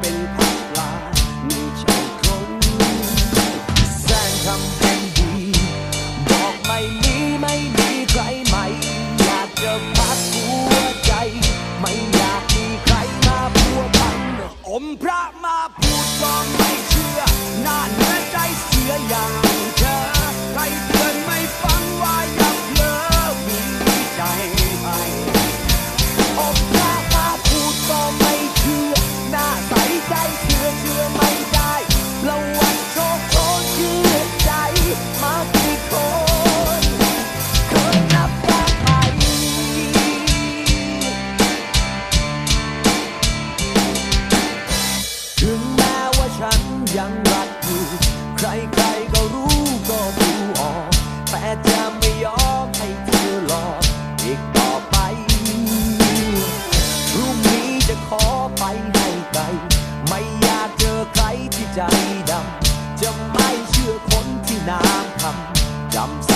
เป็นพ ยังรักอยู่ ใครๆก็รู้ก็ดูออก แต่จะไม่ยอมให้เธอหลอกอีกต่อไป พรุ่งนี้จะขอไปให้ไกล ไม่อยากเจอใครที่ใจดำ จะไม่เชื่อคนที่น้ำทำจำ